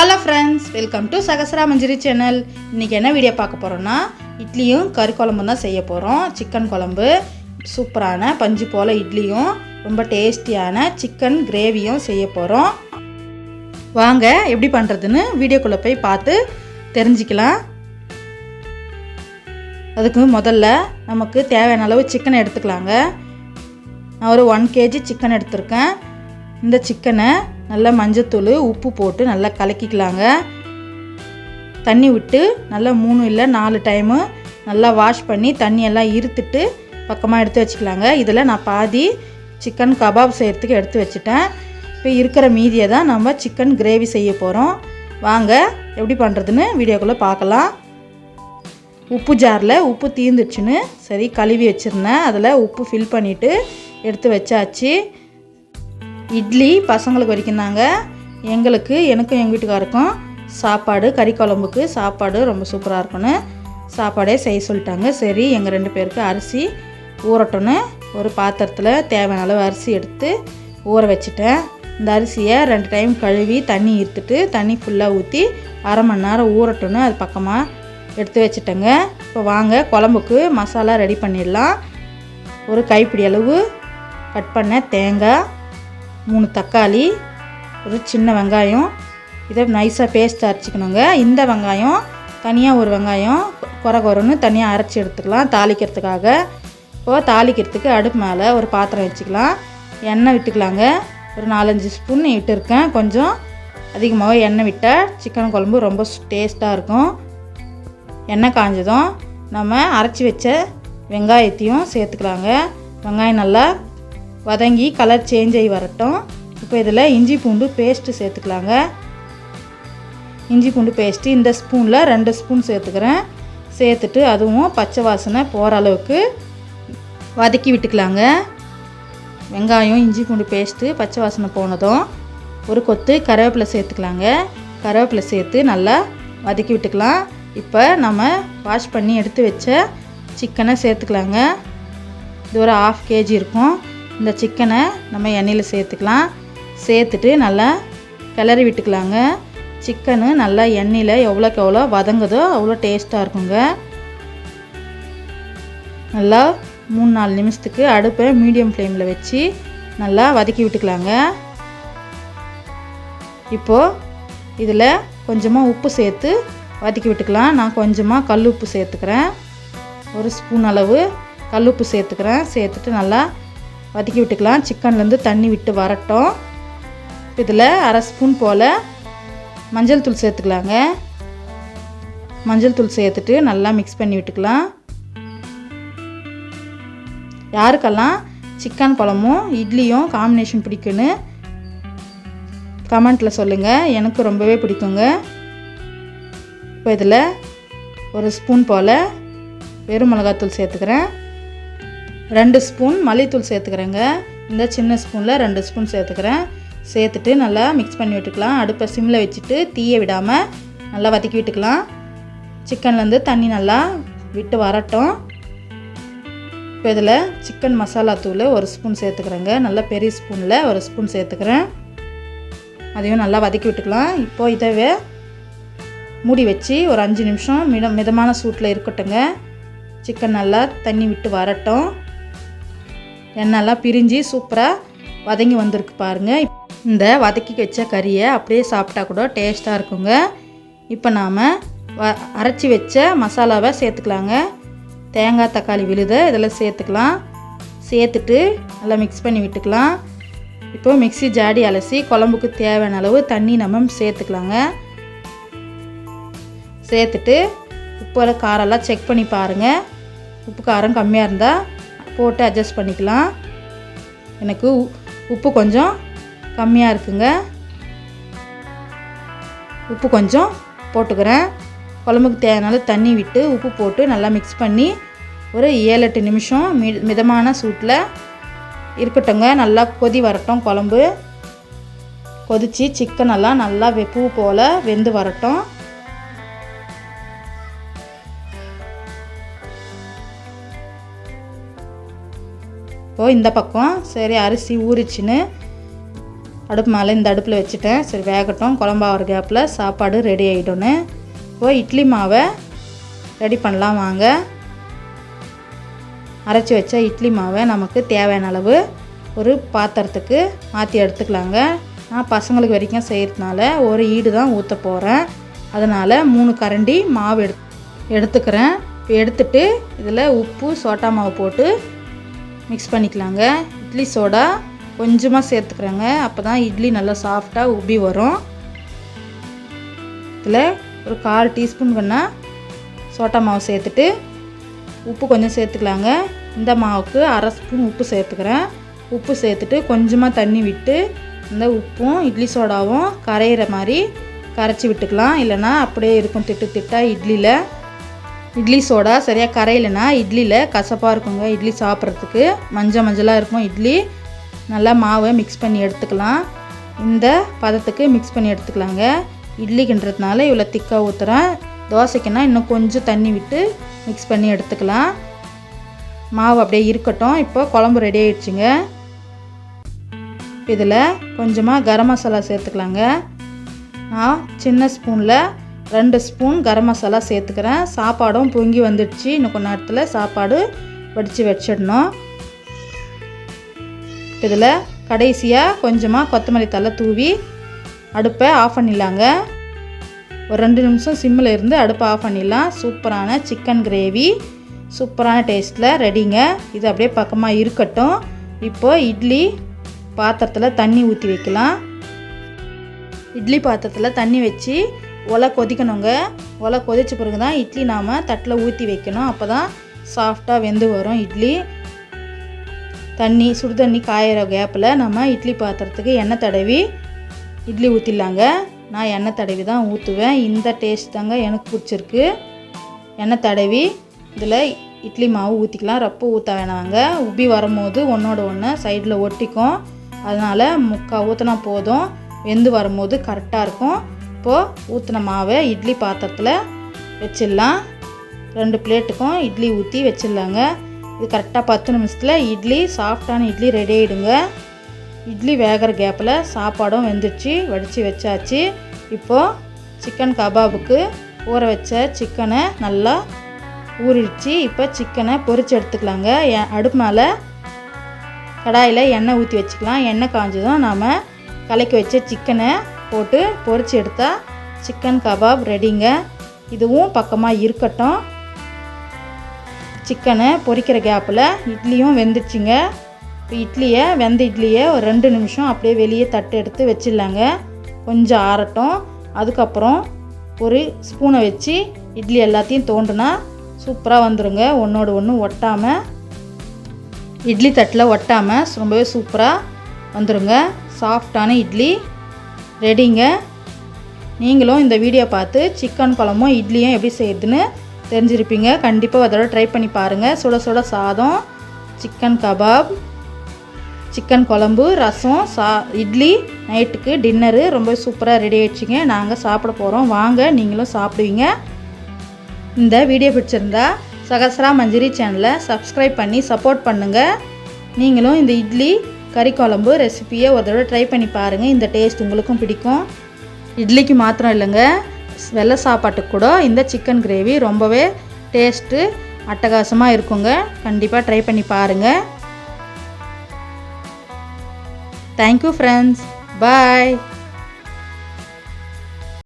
Hello friends welcome to Sakasara Manjari channel இன்றைக்கி என்ன video பார்க்க போகிறோன்னா இட்லியும் கறி குழம்பும் தான் செய்ய போகிறோம் சிக்கன் குழம்பு சூப்பரான பஞ்சு போல் இட்லியும் ரொம்ப டேஸ்டியான சிக்கன் கிரேவியும் செய்ய போகிறோம் வாங்க எப்படி பண்ணுறதுன்னு வீடியோக்குள்ளே போய் பார்த்து தெரிஞ்சுக்கலாம். அதுக்கு முதல்ல நமக்கு தேவையான அளவு சிக்கன் எடுத்துக்கலாங்க. நான் ஒரு ஒன் கேஜி சிக்கன் எடுத்திருக்கேன். இந்த சிக்கனை நல்லா மஞ்சத்தூள் உப்பு போட்டு நல்லா கலக்கிக்கலாங்க. தண்ணி விட்டு நல்லா மூணு இல்லை நாலு டைமு நல்லா வாஷ் பண்ணி தண்ணியெல்லாம் இருத்துட்டு பக்கமாக எடுத்து வச்சுக்கலாங்க. இதில் நான் பாதி சிக்கன் கபாப் செய்கிறதுக்கு எடுத்து வச்சுட்டேன். இப்போ இருக்கிற மீதியை தான் நம்ம சிக்கன் கிரேவி செய்ய போகிறோம் வாங்க எப்படி பண்ணுறதுன்னு வீடியோக்குள்ளே பார்க்கலாம். உப்பு ஜாரில் உப்பு தீர்ந்துச்சுன்னு சரி கழுவி வச்சுருந்தேன். அதில் உப்பு ஃபில் பண்ணிவிட்டு எடுத்து வச்சாச்சு. இட்லி பசங்களுக்கு வரைக்கும் தாங்க. எங்களுக்கு எனக்கும் எங்கள் வீட்டுக்காருக்கும் சாப்பாடு கறி குழம்புக்கு சாப்பாடு ரொம்ப சூப்பராக இருக்குன்னு சாப்பாடே செய்ய சொல்லிட்டாங்க. சரி எங்கள் ரெண்டு பேருக்கு அரிசி ஊறட்டோன்னு ஒரு பாத்திரத்தில் தேவையான அளவு அரிசி எடுத்து ஊற வச்சுட்டேன். இந்த அரிசியை ரெண்டு டைம் கழுவி தண்ணி இருத்துட்டு தண்ணி ஃபுல்லாக ஊற்றி அரை மணி நேரம் ஊறட்டோன்னு அது பக்கமாக எடுத்து வச்சுட்டேங்க. இப்போ வாங்க குழம்புக்கு மசாலா ரெடி பண்ணிடலாம். ஒரு கைப்பிடி அளவு கட் பண்ண தேங்காய் மூணு தக்காளி ஒரு சின்ன வெங்காயம். இதை நைஸாக பேஸ்ட் அரைச்சிக்கணுங்க. இந்த வெங்காயம் தனியாக ஒரு வெங்காயம் குறை குறைன்னு தனியாக அரைச்சி எடுத்துக்கலாம் தாளிக்கிறதுக்காக. இப்போது தாளிக்கிறதுக்கு அடுப்பு மேலே ஒரு பாத்திரம் வச்சுக்கலாம். எண்ணெய் விட்டுக்கலாங்க. ஒரு நாலஞ்சு ஸ்பூன் விட்டுருக்கேன் கொஞ்சம் அதிகமாக எண்ணெய் விட்டால் சிக்கன் குழம்பு ரொம்ப டேஸ்ட்டாக இருக்கும். எண்ணெய் காஞ்சதும் நம்ம அரைச்சி வச்ச வெங்காயத்தையும் சேர்த்துக்கலாங்க. வெங்காயம் நல்லா வதங்கி கலர் சேஞ்ச் ஆகி வரட்டும். இப்போ இதில் இஞ்சி பூண்டு பேஸ்ட்டு சேர்த்துக்கலாங்க. இஞ்சி பூண்டு பேஸ்ட்டு இந்த ஸ்பூனில் ரெண்டு ஸ்பூன் சேர்த்துக்கிறேன். சேர்த்துட்டு அதுவும் பச்சை வாசனை போகிற அளவுக்கு வதக்கி விட்டுக்கலாங்க. வெங்காயம் இஞ்சி பூண்டு பேஸ்ட்டு பச்சை வாசனை போனதும் ஒரு கொத்து கருவேப்பிலை சேர்த்துக்கலாங்க. கருவேப்பிலை சேர்த்து நல்லா வதக்கி விட்டுக்கலாம். இப்போ நம்ம வாஷ் பண்ணி எடுத்து வச்ச சிக்கனை சேர்த்துக்கலாங்க. இது ஒரு ஆஃப் கேஜி இருக்கும். இந்த சிக்கனை நம்ம எண்ணெயில் சேர்த்துக்கலாம். சேர்த்துட்டு நல்லா கிளறி விட்டுக்கலாங்க. சிக்கனு நல்லா எண்ணெயில் எவ்வளோக்கு எவ்வளோ வதங்குதோ அவ்வளோ டேஸ்ட்டாக இருக்குங்க. நல்லா மூணு நாலு நிமிஷத்துக்கு அடுப்பை மீடியம் ஃப்ளேமில் வச்சு நல்லா வதக்கி விட்டுக்கலாங்க. இப்போது இதில் கொஞ்சமாக உப்பு சேர்த்து வதக்கி விட்டுக்கலாம். நான் கொஞ்சமாக கல் உப்பு சேர்த்துக்கிறேன். ஒரு ஸ்பூன் அளவு கல் உப்பு சேர்த்துக்கிறேன். சேர்த்துட்டு நல்லா வதக்கி விட்டுக்கலாம். சிக்கன்லேருந்து தண்ணி விட்டு வரட்டும். இதில் அரை ஸ்பூன் போல் மஞ்சள் தூள் சேர்த்துக்கலாங்க. மஞ்சள் தூள் சேர்த்துட்டு நல்லா மிக்ஸ் பண்ணி விட்டுக்கலாம். யாருக்கெல்லாம் சிக்கன் குழம்பும் இட்லியும் காம்பினேஷன் பிடிக்குன்னு கமெண்ட்டில் சொல்லுங்கள் எனக்கு ரொம்பவே பிடிக்குங்க. இப்போ இதில் ஒரு ஸ்பூன் போல் வெறும் மிளகாத்தூள் சேர்த்துக்கிறேன். ரெண்டு ஸ்பூன் மல்லித்தூள் சேர்த்துக்கிறேங்க. இந்த சின்ன ஸ்பூனில் ரெண்டு ஸ்பூன் சேர்த்துக்கிறேன். சேர்த்துட்டு நல்லா மிக்ஸ் பண்ணி விட்டுக்கலாம். அடுப்பை சிம்மில் வச்சுட்டு தீய விடாமல் நல்லா வதக்கி விட்டுக்கலாம். சிக்கன்லேருந்து தண்ணி நல்லா விட்டு வரட்டும். இப்போ இதில் சிக்கன் மசாலா தூள் ஒரு ஸ்பூன் சேர்த்துக்கிறேங்க. நல்லா பெரிய ஸ்பூனில் ஒரு ஸ்பூன் சேர்த்துக்கிறேன். அதையும் நல்லா வதக்கி விட்டுக்கலாம். இப்போது இதவே மூடி வச்சு ஒரு அஞ்சு நிமிஷம் மித மிதமான சூட்டில் இருக்கட்டுங்க சிக்கன் நல்லா தண்ணி விட்டு வரட்டும். எண்ணெய்லாம் பிரிஞ்சு சூப்பராக வதங்கி வந்திருக்கு பாருங்கள் இந்த வதக்கி வச்ச கறியை அப்படியே சாப்பிட்டா கூட டேஸ்ட்டாக இருக்குங்க. இப்போ நாம் வ அரைச்சி வச்ச மசாலாவை சேர்த்துக்கலாங்க. தேங்காய் தக்காளி விழுத இதில் சேர்த்துக்கலாம். சேர்த்துட்டு நல்லா மிக்ஸ் பண்ணி விட்டுக்கலாம். இப்போ மிக்ஸி ஜாடி அலசி குழம்புக்கு தேவையான அளவு தண்ணி நம்ம சேர்த்துக்கலாங்க. சேர்த்துட்டு உப்பு காரெல்லாம் செக் பண்ணி பாருங்கள் உப்பு காரம் கம்மியாக இருந்தால் போட்டு அட்ஜஸ்ட் பண்ணிக்கலாம். எனக்கு உப்பு கொஞ்சம் கம்மியாக இருக்குங்க. உப்பு கொஞ்சம் போட்டுக்கிறேன். குழம்புக்கு தேவையான தண்ணி விட்டு உப்பு போட்டு நல்லா மிக்ஸ் பண்ணி ஒரு ஏழு எட்டு நிமிஷம் மி மிதமான சூட்டில் இருக்கட்டுங்க நல்லா கொதி வரட்டும் குழம்பு. கொதித்து சிக்கனெல்லாம் நல்லா பூ போல் வெந்து வரட்டும். இப்போது இந்த பக்கம் சரி அரிசி ஊறிச்சின்னு அடுப்பு மேலே இந்த அடுப்பில் வச்சுட்டேன். சரி வேகட்டும். குழம்பாகிற கேப்பில் சாப்பாடு ரெடி ஆகிடும்னு இப்போது இட்லி மாவை ரெடி பண்ணலாம் வாங்க. அரைச்சி வச்ச இட்லி மாவை நமக்கு தேவையான அளவு ஒரு பாத்திரத்துக்கு மாற்றி எடுத்துக்கலாங்க. நான் பசங்களுக்கு வரைக்கும் செய்கிறதுனால ஒரு ஈடு தான் ஊற்ற போகிறேன் அதனால் மூணு கரண்டி மாவு எடு எடுத்துக்கிறேன். எடுத்துட்டு இதில் உப்பு சோட்டா மாவு போட்டு மிக்ஸ் பண்ணிக்கலாங்க. இட்லி சோடா கொஞ்சமாக சேர்த்துக்கிறேங்க. அப்போ தான் இட்லி நல்லா சாஃப்டாக உப்பி வரும். இதில் ஒரு கால் டீஸ்பூன் பண்ணால் சோட்டா மாவு சேர்த்துட்டு உப்பு கொஞ்சம் சேர்த்துக்கலாங்க. இந்த மாவுக்கு அரை ஸ்பூன் உப்பு சேர்த்துக்கிறேன். உப்பு சேர்த்துட்டு கொஞ்சமாக தண்ணி விட்டு இந்த உப்பும் இட்லி சோடாவும் கரையிற மாதிரி கரைச்சி விட்டுக்கலாம். இல்லைன்னா அப்படியே இருக்கும் திட்டு திட்டாக இட்லியில் இட்லி சோடா சரியாக கரையிலனா இட்லியில் கசப்பாக இருக்குங்க. இட்லி சாப்பிட்றதுக்கு மஞ்சள் மஞ்சளாக இருக்கும். இட்லி நல்லா மாவை மிக்ஸ் பண்ணி எடுத்துக்கலாம். இந்த பதத்துக்கு மிக்ஸ் பண்ணி எடுத்துக்கலாங்க. இட்லிக்குன்றதுனால இவ்வளோ திக்காக ஊற்றுறேன் தோசைக்குன்னா இன்னும் கொஞ்சம் தண்ணி விட்டு மிக்ஸ் பண்ணி எடுத்துக்கலாம். மாவு அப்படியே இருக்கட்டும். இப்போ குழம்பு ரெடி ஆயிடுச்சுங்க. இதில் கொஞ்சமாக கரம் மசாலா சேர்த்துக்கலாங்க. நான் சின்ன ஸ்பூனில் ரெண்டு ஸ்பூன் கரம் மசாலா சேர்த்துக்கிறேன். சாப்பாடும் பொங்கி வந்துடுச்சு. இன்னும் கொஞ்ச நேரத்தில் சாப்பாடு வடித்து வச்சிடணும். இதில் கடைசியாக கொஞ்சமாக கொத்தமல்லி தலை தூவி அடுப்பை ஆஃப் பண்ணிடலாங்க. ஒரு ரெண்டு நிமிஷம் சிம்மில் இருந்து அடுப்பை ஆஃப் பண்ணிடலாம். சூப்பரான சிக்கன் கிரேவி. சூப்பரான டேஸ்ட்டில் ரெடிங்க. இது அப்படியே பக்கமாக இருக்கட்டும். இப்போது இட்லி பாத்திரத்தில் தண்ணி ஊற்றி வைக்கலாம். இட்லி பாத்திரத்தில் தண்ணி வச்சு ஒலை கொதிக்கணுங்க. ஒலை கொதிச்ச பிறகு தான் இட்லி நாம் தட்டில் ஊற்றி வைக்கணும். அப்போ தான் சாஃப்டாக வெந்து வரும் இட்லி. தண்ணி சுடு தண்ணி காயிற கேப்பில் நம்ம இட்லி பாத்திரத்துக்கு எண்ணெய் தடவி இட்லி ஊற்றிடலாங்க நான் எண்ணெய் தடவி தான் ஊற்றுவேன் இந்த டேஸ்ட் தாங்க எனக்கு பிடிச்சிருக்கு. எண்ணெய் தடவி இதில் இட்லி மாவு ஊற்றிக்கலாம் ரப்பு ஊற்ற வேணாங்க. உப்பி வரும்போது ஒன்றோட ஒன்று சைடில் ஒட்டிக்கும். அதனால் முக்கால் ஊற்றினா போதும். வெந்து வரும்போது கரெக்டாக இருக்கும். இப்போது ஊற்றின மாவை இட்லி பாத்திரத்தில் வச்சிடலாம். ரெண்டு பிளேட்டுக்கும் இட்லி ஊற்றி வச்சிடலாங்க. இது கரெக்டாக பத்து நிமிஷத்தில் இட்லி சாஃப்டான இட்லி ரெடி ஆகிடுங்க இட்லி வேகிற கேப்பில் சாப்பாடும் வெந்துடுச்சு வடித்து வச்சாச்சு. இப்போது சிக்கன் கபாபுக்கு ஊற வச்ச சிக்கனை நல்லா ஊறிடுச்சு. இப்போ சிக்கனை பொறிச்சு எடுத்துக்கலாங்க. அடுப்பு மேலே கடாயில் எண்ணெய் ஊற்றி வச்சுக்கலாம். எண்ணெய் காஞ்சதும் நாம் கலக்கி வச்ச சிக்கனை போட்டு பொறிச்சு எடுத்தால் சிக்கன் கபாப் ரெடிங்க இதுவும் பக்கமாக இருக்கட்டும். சிக்கனை பொரிக்கிற கேப்பில் இட்லியும் வெந்துச்சுங்க இப்போ இட்லியை வெந்த இட்லியை ஒரு ரெண்டு நிமிஷம் அப்படியே வெளியே தட்டு எடுத்து வச்சிடலாங்க. கொஞ்சம் ஆறட்டும். அதுக்கப்புறம் ஒரு ஸ்பூனை வச்சு இட்லி எல்லாத்தையும் தோண்டுனா சூப்பராக வந்துடுங்க ஒன்றோடு ஒன்று ஒட்டாமல் இட்லி தட்டில் ஒட்டாமல் ரொம்பவே சூப்பராக வந்துடுங்க சாஃப்டான இட்லி. ரெடிங்க. நீங்களும் இந்த வீடியோ பார்த்து சிக்கன் குழம்பும் இட்லியும் எப்படி செய்யுதுன்னு தெரிஞ்சிருப்பீங்க. கண்டிப்பாக அதோட ட்ரை பண்ணி பாருங்கள் சுட சுட சாதம் சிக்கன் கபாப் சிக்கன் குழம்பு ரசம் சா இட்லி நைட்டுக்கு டின்னரு ரொம்ப சூப்பராக ரெடி ஆயிடுச்சுங்க. நாங்கள் சாப்பிட போகிறோம் வாங்க நீங்களும் சாப்பிடுவீங்க. இந்த வீடியோ பிடிச்சிருந்தா சகஸ்ரா மஞ்சரி சேனலை சப்ஸ்கிரைப் பண்ணி சப்போர்ட் பண்ணுங்கள் நீங்களும் இந்த இட்லி கறி குழம்பு ரெசிபியை ஒரு தடவை ட்ரை பண்ணி பாருங்கள் இந்த டேஸ்ட் உங்களுக்கும் பிடிக்கும். இட்லிக்கு மாத்திரம் இல்லைங்க. வெள்ளை சாப்பாட்டுக்கு கூட இந்த சிக்கன் கிரேவி ரொம்பவே டேஸ்ட்டு அட்டகாசமாக இருக்குங்க. கண்டிப்பாக ட்ரை பண்ணி பாருங்கள் தேங்க்யூ ஃப்ரெண்ட்ஸ் பாய்